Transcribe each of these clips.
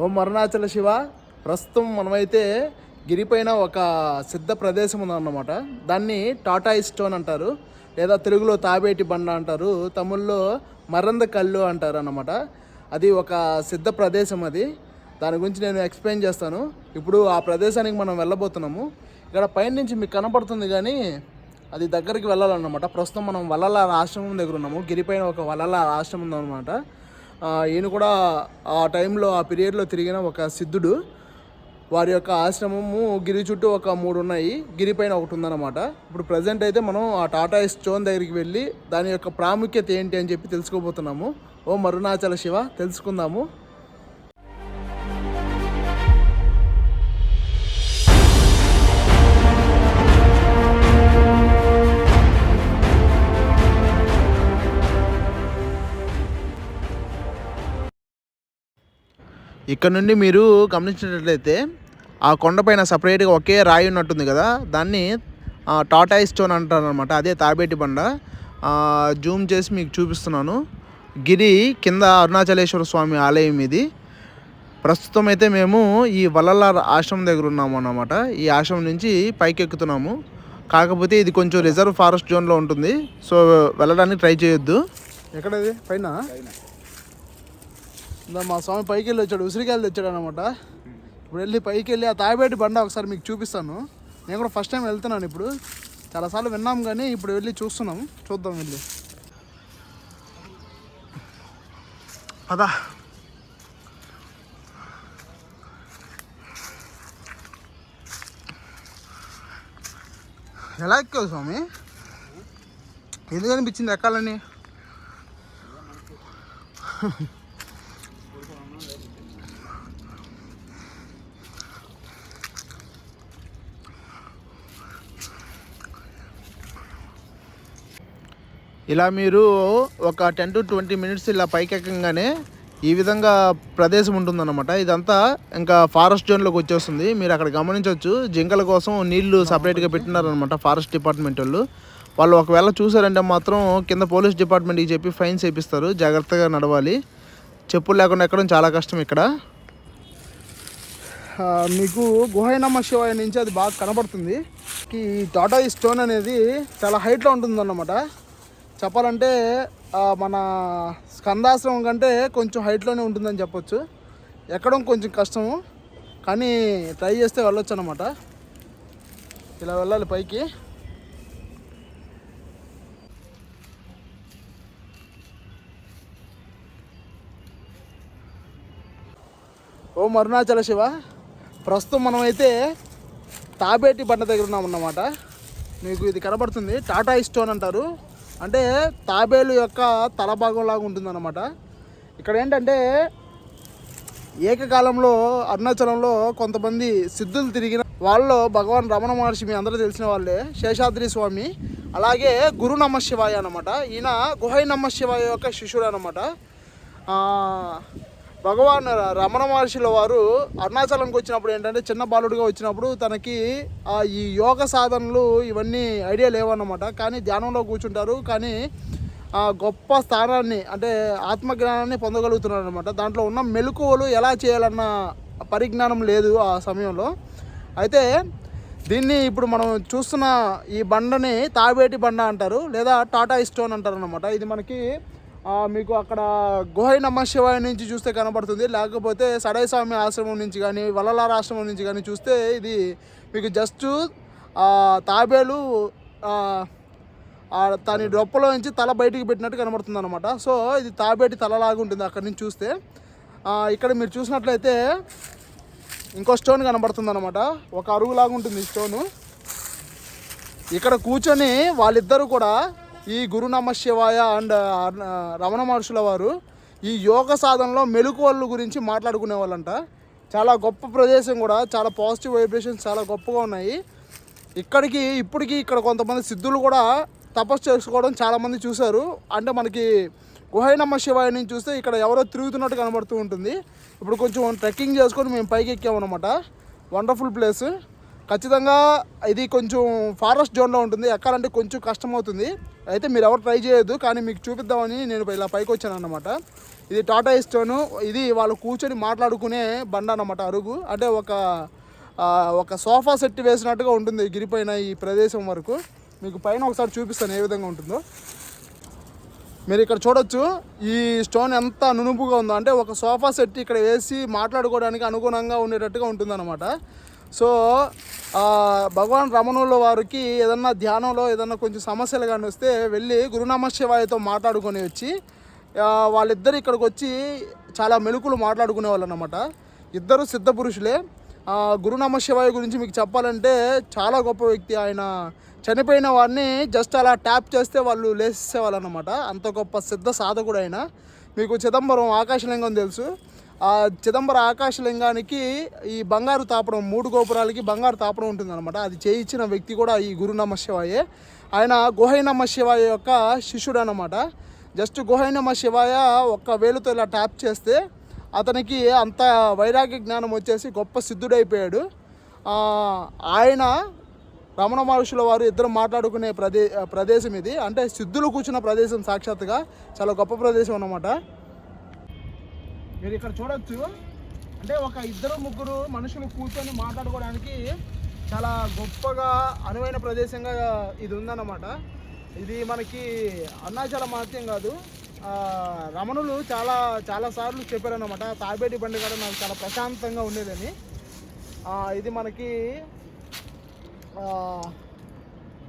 ఓం అరుణాచల శివ ప్రస్తుతం మనమైతే గిరిపైన ఒక సిద్ధ ప్రదేశం ఉందన్నమాట. దాన్ని టాటా స్టోన్ అంటారు లేదా తెలుగులో తాబేటి బండ అంటారు తమిళ్ళో మరంద కళ్ళు అంటారు అన్నమాట అది ఒక సిద్ధ ప్రదేశం అది. దాని గురించి నేను ఎక్స్ప్లెయిన్ చేస్తాను. ఇప్పుడు ఆ ప్రదేశానికి మనం వెళ్ళబోతున్నాము. ఇక్కడ పైనుంచి మీకు కనపడుతుంది కానీ అది దగ్గరికి వెళ్ళాలన్నమాట. ప్రస్తుతం మనం వలల ఆశ్రమం దగ్గర ఉన్నాము. గిరిపైన ఒక వలల ఆశ్రమం ఉందన్నమాట. ఈయన కూడా ఆ టైంలో ఆ పీరియడ్లో తిరిగిన ఒక సిద్ధుడు. వారి యొక్క ఆశ్రమము గిరి చుట్టూ ఒక మూడు ఉన్నాయి. గిరి పైన ఒకటి ఉందన్నమాట. ఇప్పుడు ప్రజెంట్ అయితే మనం ఆ టాటా స్టోన్ దగ్గరికి వెళ్ళి దాని యొక్క ప్రాముఖ్యత ఏంటి అని చెప్పి తెలుసుకోబోతున్నాము. ఓ మరుణాచల శివ తెలుసుకుందాము. ఇక్కడ నుండి మీరు గమనించినట్లయితే ఆ కొండపైన సపరేట్గా ఒకే రాయి ఉన్నట్టుంది కదా దాన్ని ఆ, టాటాయి స్టోన్ అంటారు అనమాట అదే తాబేటి బండ. ఆ, జూమ్ చేసి మీకు చూపిస్తున్నాను. గిరి కింద అరుణాచలేశ్వర స్వామి ఆలయం ఇది. ప్రస్తుతం అయితే మేము ఈ వల్లల ఆశ్రమం దగ్గర ఉన్నాము అన్నమాట. ఈ ఆశ్రమం నుంచి పైకి ఎక్కుతున్నాము. కాకపోతే ఇది కొంచెం రిజర్వ్ ఫారెస్ట్ జోన్లో ఉంటుంది. సో వెళ్ళడానికి ట్రై చేయొద్దు. ఎక్కడది? పైన. ఇందా మా స్వామి పైకి వెళ్ళి వచ్చాడు ఉసిరికాయలు తెచ్చాడు అనమాట ఇప్పుడు వెళ్ళి పైకి వెళ్ళి ఆ తాబేటి బండ ఒకసారి మీకు చూపిస్తాను. నేను కూడా ఫస్ట్ టైం వెళ్తున్నాను ఇప్పుడు. చాలాసార్లు విన్నాం కానీ ఇప్పుడు వెళ్ళి చూస్తున్నాం. చూద్దాం వెళ్ళి. అదా ఎలా ఎక్కావు స్వామి? ఎందుకు అనిపించింది ఎక్కాలని? ఇలా మీరు ఒక టెన్ టు ట్వంటీ మినిట్స్ ఇలా పైకి ఎక్కగానే ఈ విధంగా ప్రదేశం ఉంటుందన్నమాట. ఇదంతా ఇంకా ఫారెస్ట్ జోన్లోకి వచ్చేస్తుంది. మీరు అక్కడ గమనించవచ్చు. జింకల కోసం నీళ్ళు సపరేట్గా పెట్టినారనమాట ఫారెస్ట్ డిపార్ట్మెంట్ వాళ్ళు. వాళ్ళు ఒకవేళ చూసారంటే మాత్రం కింద పోలీస్ డిపార్ట్మెంట్కి చెప్పి ఫైన్స్ వేపిస్తారు జాగ్రత్తగా నడవాలి. చెప్పులు లేకుండా ఎక్కడం చాలా కష్టం ఇక్కడ. మీకు గుహైనమ్మ శివాయ నుంచి అది బాగా కనబడుతుంది ఈ టాటా స్టోన్ అనేది చాలా హైట్లో ఉంటుందన్నమాట. చెప్పాలంటే మన స్కందాశ్రమం కంటే కొంచెం హైట్లోనే ఉంటుందని చెప్పొచ్చు. ఎక్కడం కొంచెం కష్టము. కానీ ట్రై చేస్తే వెళ్ళొచ్చు అనమాట ఇలా వెళ్ళాలి పైకి. ఓం అరుణాచల శివ. ప్రస్తుతం మనమైతే తాబేటి బండ దగ్గర ఉన్నామన్నమాట. మీకు ఇది కనబడుతుంది. టాటా స్టోన్ అంటారు. అంటే తాబేలు యొక్క తల భాగంలాగా ఉంటుందన్నమాట. ఇక్కడ ఏంటంటే ఏకకాలంలో అరుణాచలంలో కొంతమంది సిద్ధులు తిరిగిన వాళ్ళు భగవాన్ రమణ మహర్షి మీ అందరూ తెలిసిన వాళ్ళే శేషాద్రి స్వామి అలాగే గురు నమ శివాయ అనమాట ఈయన గుహై నమ శివాయ యొక్క శిష్యుడు అనమాట భగవాన్ రమణ మహర్షుల వారు అరుణాచలంకి వచ్చినప్పుడు ఏంటంటే చిన్న బాలుడిగా వచ్చినప్పుడు తనకి ఆ, ఈ యోగ సాధనలు ఇవన్నీ ఐడియా లేవన్నమాట. కానీ ధ్యానంలో కూర్చుంటారు. కానీ ఆ గొప్ప స్థానాన్ని అంటే ఆత్మజ్ఞానాన్ని పొందగలుగుతున్నారు అనమాట దాంట్లో ఉన్న మెలకువలు ఎలా చేయాలన్న పరిజ్ఞానం లేదు ఆ సమయంలో. అయితే దీన్ని ఇప్పుడు మనం చూస్తున్న ఈ బండని తాబేటి బండ అంటారు. లేదా టాటా స్టోన్ అంటారు అనమాట ఇది మనకి మీకు అక్కడ గుహై నమశివాయ నుంచి చూస్తే కనబడుతుంది. లేకపోతే సడై స్వామి ఆశ్రమం నుంచి కానీ వల్లలార ఆశ్రమం నుంచి కానీ చూస్తే ఇది మీకు జస్ట్ తాబేలు తన దాని డొప్పలో నుంచి తల బయటికి పెట్టినట్టు కనబడుతుంది అనమాట సో ఇది తాబేటి తలలాగా ఉంటుంది అక్కడి నుంచి చూస్తే. ఇక్కడ మీరు చూసినట్లయితే ఇంకో స్టోన్ కనబడుతుంది అనమాట ఒక అరుగులాగా ఉంటుంది స్టోను. ఇక్కడ కూర్చొని వాళ్ళిద్దరూ కూడా ఈ గురు నమశివాయ అండ్ రమణ మహర్షుల వారు ఈ యోగ సాధనలో మెలకువల గురించి మాట్లాడుకునే వాళ్ళంట. చాలా గొప్ప ప్రదేశం కూడా చాలా పాజిటివ్ వైబ్రేషన్స్ చాలా గొప్పగా ఉన్నాయి. ఇక్కడికి ఇప్పటికీ ఇక్కడ కొంతమంది సిద్ధులు కూడా తపస్సు చేసుకోవడం చాలామంది చూశారు. అంటే మనకి గుహై నమ శివాయ నుంచి చూస్తే ఇక్కడ ఎవరో తిరుగుతున్నట్టు కనబడుతూ ఉంటుంది. ఇప్పుడు కొంచెం ట్రెక్కింగ్ చేసుకొని మేము పైకి ఎక్కామన్నమాట వండర్ఫుల్ ప్లేస్ ఖచ్చితంగా ఇది కొంచెం ఫారెస్ట్ జోన్లో ఉంటుంది. ఎక్కాలంటే కొంచెం కష్టం అవుతుంది అయితే మీరు ఎవరు ట్రై చేయొద్దు. కానీ మీకు చూపిద్దామని నేను ఇలా పైకి వచ్చాను అనమాట ఇది టాటా ఇస్టోను ఇది వాళ్ళు కూర్చొని మాట్లాడుకునే బండ అనమాట అరుగు. అంటే ఒక ఒక సోఫా సెట్ వేసినట్టుగా ఉంటుంది గిరిపైన ఈ ప్రదేశం వరకు. మీకు పైన ఒకసారి చూపిస్తాను ఏ విధంగా ఉంటుందో. మీరు ఇక్కడ చూడొచ్చు. ఈ స్టోన్ ఎంత నునుపుగా ఉందో. అంటే ఒక సోఫా సెట్ ఇక్కడ వేసి మాట్లాడుకోవడానికి అనుగుణంగా ఉండేటట్టుగా ఉంటుందన్నమాట. సో భగవాన్ రమణుల వారికి ఏదన్నా ధ్యానంలో ఏదన్నా కొంచెం సమస్యలు కానీ వస్తే వెళ్ళి గురునామ శివాయతో మాట్లాడుకొని వచ్చి వాళ్ళిద్దరు ఇక్కడికి వచ్చి చాలా మెలుకులు మాట్లాడుకునే వాళ్ళు అనమాట ఇద్దరు సిద్ధ పురుషులే. ఆ, గురునామ శివాయ గురించి మీకు చెప్పాలంటే చాలా గొప్ప వ్యక్తి ఆయన. చనిపోయిన వారిని జస్ట్ అలా ట్యాప్ చేస్తే వాళ్ళు లేసేవాళ్ళు అనమాట అంత గొప్ప సిద్ధ సాధకుడు ఆయన. మీకు చిదంబరం ఆకాశలింగం తెలుసు. చిదంబర ఆకాశలింగానికి ఈ బంగారు తాపడం మూడు గోపురాలకి బంగారు తాపడం ఉంటుందన్నమాట. అది చేయించిన వ్యక్తి కూడా ఈ గురు నమశివాయే ఆయన గుహై నమశివాయ యొక్క శిష్యుడు అనమాట జస్ట్ గుహై నమశివాయ ఒక్క వేలుతో ఇలా ట్యాప్ చేస్తే అతనికి అంత వైరాగ్య జ్ఞానం వచ్చేసి గొప్ప సిద్ధుడైపోయాడు. ఆయన రమణ మహర్షుల వారు ఇద్దరు మాట్లాడుకునే ప్రదే ప్రదేశం ఇది. అంటే సిద్ధులు కూర్చున్న ప్రదేశం సాక్షాత్తుగా చాలా గొప్ప ప్రదేశం అన్నమాట. మీరు ఇక్కడ చూడొచ్చు. అంటే ఒక ఇద్దరు ముగ్గురు మనుషులు కూర్చొని మాట్లాడుకోవడానికి చాలా గొప్పగా అనువైన ప్రదేశంగా ఇది ఉందన్నమాట. ఇది మనకి అరుణాచల మాత్యం కాదు. రమణులు చాలా చాలా సార్లు చెప్పారన్నమాట. తాబేటి బండి కూడా నాకు చాలా ప్రశాంతంగా ఉండేదని. ఇది మనకి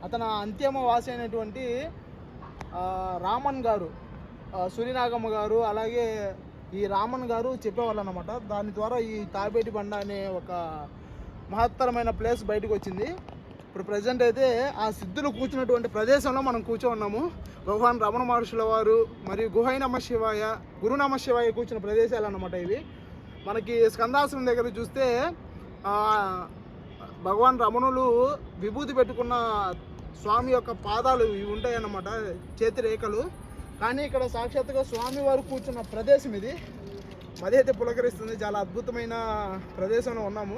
అతను అంత్యమ వాసి అయినటువంటి రామన్ గారు సూర్యనాగమ్మ గారు అలాగే ఈ రామన్ గారు చెప్పేవాళ్ళు అనమాట దాని ద్వారా ఈ తాబేటి బండ అనే ఒక మహత్తరమైన ప్లేస్ బయటకు వచ్చింది. ఇప్పుడు ప్రజెంట్ అయితే ఆ సిద్ధులు కూర్చున్నటువంటి ప్రదేశంలో మనం కూర్చో ఉన్నాము భగవాన్ రమణ మహర్షుల వారు మరియు గుహై నమ శివాయ గురు నమ శివాయ కూర్చున్న ప్రదేశాలు అనమాట ఇవి. మనకి స్కందాసనం దగ్గర చూస్తే భగవాన్ రమణులు విభూతి పెట్టుకున్న స్వామి యొక్క పాదాలు ఇవి ఉంటాయి అన్నమాట చేతి రేఖలు కానీ ఇక్కడ సాక్షాత్తుగా స్వామి వారు కూర్చున్న ప్రదేశం ఇది. మదైతే పులకరిస్తుంది. చాలా అద్భుతమైన ప్రదేశంలో ఉన్నాము.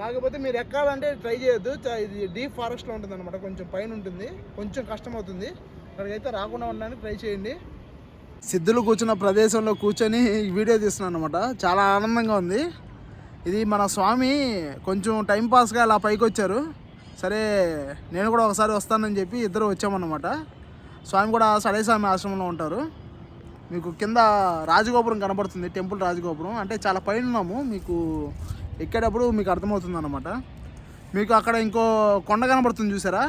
కాకపోతే మీరు ఎక్కాలంటే ట్రై చేయొద్దు. ఇది డీప్ ఫారెస్ట్లో ఉంటుంది అనమాట కొంచెం పైన ఉంటుంది కొంచెం కష్టం అవుతుంది అక్కడికైతే రాకుండా ఉండడానికి ట్రై చేయండి. సిద్ధులు కూర్చున్న ప్రదేశంలో కూర్చొని వీడియో తీస్తున్నాను అనమాట చాలా ఆనందంగా ఉంది. ఇది మన స్వామి కొంచెం టైంపాస్గా అలా పైకి వచ్చారు సరే నేను కూడా ఒకసారి వస్తానని చెప్పి ఇద్దరు వచ్చామన్నమాట. స్వామి కూడా సడేస్వామి ఆశ్రమంలో ఉంటారు. మీకు కింద రాజగోపురం కనబడుతుంది టెంపుల్ రాజగోపురం. అంటే చాలా పైన ఉన్నాము. మీకు ఎక్కేటప్పుడు మీకు అర్థమవుతుంది అనమాట మీకు అక్కడ ఇంకో కొండ కనబడుతుంది చూసారా?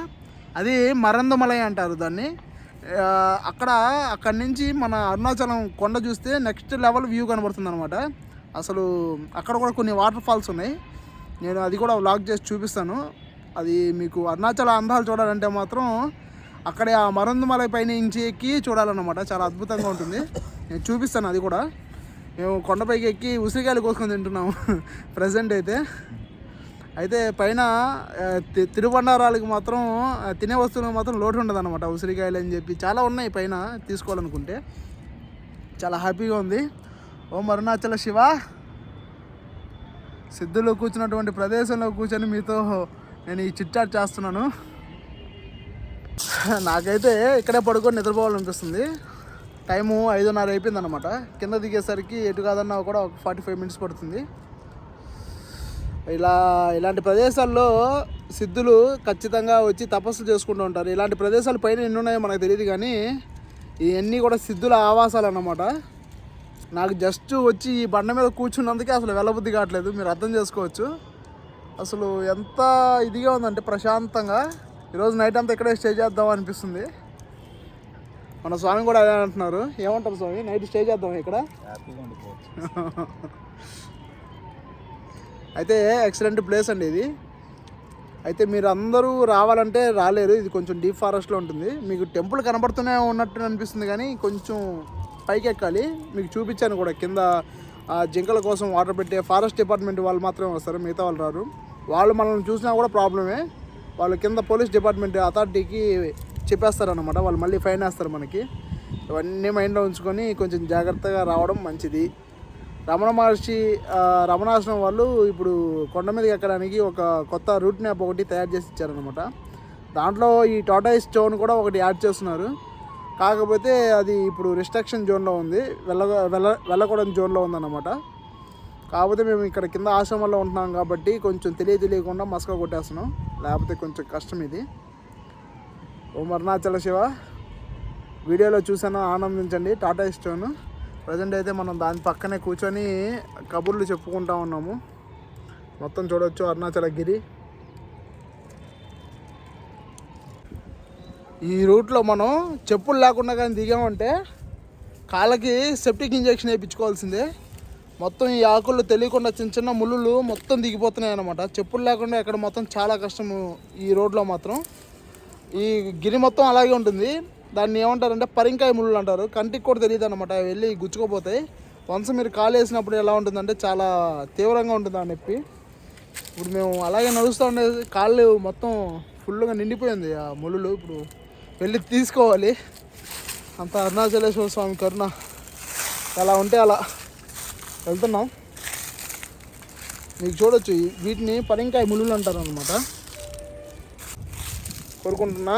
అది మరందమలై అంటారు దాన్ని. అక్కడ అక్కడి నుంచి మన అరుణాచలం కొండ చూస్తే నెక్స్ట్ లెవెల్ వ్యూ కనబడుతుంది అనమాట అసలు అక్కడ కూడా కొన్ని వాటర్ ఫాల్స్ ఉన్నాయి. నేను అది కూడా వ్లాగ్ చేసి చూపిస్తాను. అది మీకు అరుణాచల అందాలు చూడాలంటే మాత్రం అక్కడే ఆ మరందుమలై పైన నుంచి ఎక్కి చూడాలన్నమాట. చాలా అద్భుతంగా ఉంటుంది. నేను చూపిస్తాను అది కూడా. మేము కొండపైకి ఎక్కి ఉసిరికాయలు కోసుకొని తింటున్నాము. ప్రజెంట్ అయితే. అయితే పైన తి- తిరుబండారాలకు మాత్రం తినే వస్తువులకు మాత్రం లోటు ఉండదు అనమాట ఉసిరికాయలు అని చెప్పి. చాలా ఉన్నాయి పైన తీసుకోవాలనుకుంటే. చాలా హ్యాపీగా ఉంది. ఓం అరుణాచల శివ. సిద్ధులు కూర్చున్నటువంటి ప్రదేశంలో కూర్చొని మీతో నేను ఈ చిట్చాట్ చేస్తున్నాను. నాకైతే ఇక్కడే పడుకొని నిద్రపోవాలనిపిస్తుంది. టైము ఐదున్నర అయిపోయింది అనమాట కింద దిగేసరికి ఎటు కాదన్నా కూడా ఒక ఫార్టీ ఫైవ్ మినిట్స్ పడుతుంది. ఇలా ఇలాంటి ప్రదేశాల్లో సిద్ధులు ఖచ్చితంగా వచ్చి తపస్సు చేసుకుంటూ ఉంటారు. ఇలాంటి ప్రదేశాలు పైన ఎన్ని ఉన్నాయో మనకు తెలియదు కానీ ఇవన్నీ కూడా సిద్ధుల ఆవాసాలు అన్నమాట నాకు జస్ట్ వచ్చి ఈ బండ మీద కూర్చున్నందుకే అసలు వెళ్ళబుద్ధి కావట్లేదు. మీరు అర్థం చేసుకోవచ్చు. అసలు ఎంత ఇదిగా ఉందంటే ప్రశాంతంగా. ఈరోజు నైట్ అంతా ఇక్కడే స్టే చేద్దాం అనిపిస్తుంది. మన స్వామి కూడా అదే అంటున్నారు. ఏమంటారు స్వామి? నైట్ స్టే చేద్దాం ఇక్కడ? అయితే ఎక్సలెంట్ ప్లేస్ అండి ఇది. అయితే మీరు అందరూ రావాలంటే రాలేరు. ఇది కొంచెం డీప్ ఫారెస్ట్లో ఉంటుంది. మీకు టెంపుల్ కనబడుతూనే ఉన్నట్టు అనిపిస్తుంది కానీ కొంచెం పైకి ఎక్కాలి మీకు చూపించాను కూడా కింద ఆ జింకల కోసం వాటర్ పెట్టే ఫారెస్ట్ డిపార్ట్మెంట్ వాళ్ళు మాత్రమే వస్తారు. మిగతా వాళ్ళు రారు. వాళ్ళు మనల్ని చూసినా కూడా ప్రాబ్లమే. వాళ్ళు కింద పోలీస్ డిపార్ట్మెంట్ అథారిటీకి చెప్పేస్తారనమాట వాళ్ళు మళ్ళీ ఫైన్ వేస్తారు మనకి. ఇవన్నీ మైండ్లో ఉంచుకొని కొంచెం జాగ్రత్తగా రావడం మంచిది. రమణ మహర్షి రమణాశ్రమం వాళ్ళు ఇప్పుడు కొండ మీదకి ఎక్కడానికి ఒక కొత్త రూట్ మ్యాప్ ఒకటి తయారు చేసి ఇచ్చారనమాట దాంట్లో ఈ టాటా స్టోన్ కూడా ఒకటి యాడ్ చేస్తున్నారు. కాకపోతే అది ఇప్పుడు రిస్ట్రిక్షన్ జోన్లో ఉంది. వెళ్ళ వెళ్ళ వెళ్ళకూడని జోన్లో ఉందన్నమాట. కాకపోతే మేము ఇక్కడ కింద ఆశ్రమంలో ఉంటున్నాం కాబట్టి కొంచెం తెలియ తెలియకుండా మసక కొట్టేస్తున్నాం. లేకపోతే కొంచెం కష్టం ఇది. ఓం అరుణాచల శివ. వీడియోలో చూసాను ఆనందించండి. టాటా స్టోన్. ప్రజెంట్ అయితే మనం దాని పక్కనే కూర్చొని కబుర్లు చెప్పుకుంటా ఉన్నాము. మొత్తం చూడొచ్చు అరుణాచల గిరి. ఈ రూట్లో మనం చెప్పులు లేకుండా కానీ దిగామంటే కాళ్ళకి సెప్టిక్ ఇంజెక్షన్ వేయించుకోవాల్సిందే. మొత్తం ఈ ఆకులు తెలియకుండా చిన్న చిన్న ముళ్ళు మొత్తం దిగిపోతున్నాయి అనమాట చెప్పులు లేకుండా ఇక్కడ మొత్తం చాలా కష్టము ఈ రోడ్లో మాత్రం. ఈ గిరి మొత్తం అలాగే ఉంటుంది. దాన్ని ఏమంటారంటే పరింకాయ ముళ్ళు అంటారు. కంటికి కూడా తెలియదు అనమాట అవి వెళ్ళి గుచ్చుకోపోతాయి. వన్స్ మీరు కాలు వేసినప్పుడు ఎలా ఉంటుందంటే చాలా తీవ్రంగా ఉంటుంది ఆ నొప్పి ఇప్పుడు మేము అలాగే నడుస్తూ ఉండే కాళ్ళు మొత్తం ఫుల్గా నిండిపోయింది ఆ ముళ్ళు ఇప్పుడు వెళ్ళి తీసుకోవాలి. అంత అరుణాచలేశ్వర స్వామి కరుణ. అలా ఉంటే అలా. వెళ్తున్నాం. మీకు చూడొచ్చు వీటిని పరింకాయ ములులు అంటారు అనమాట కోరుకుంటున్నా.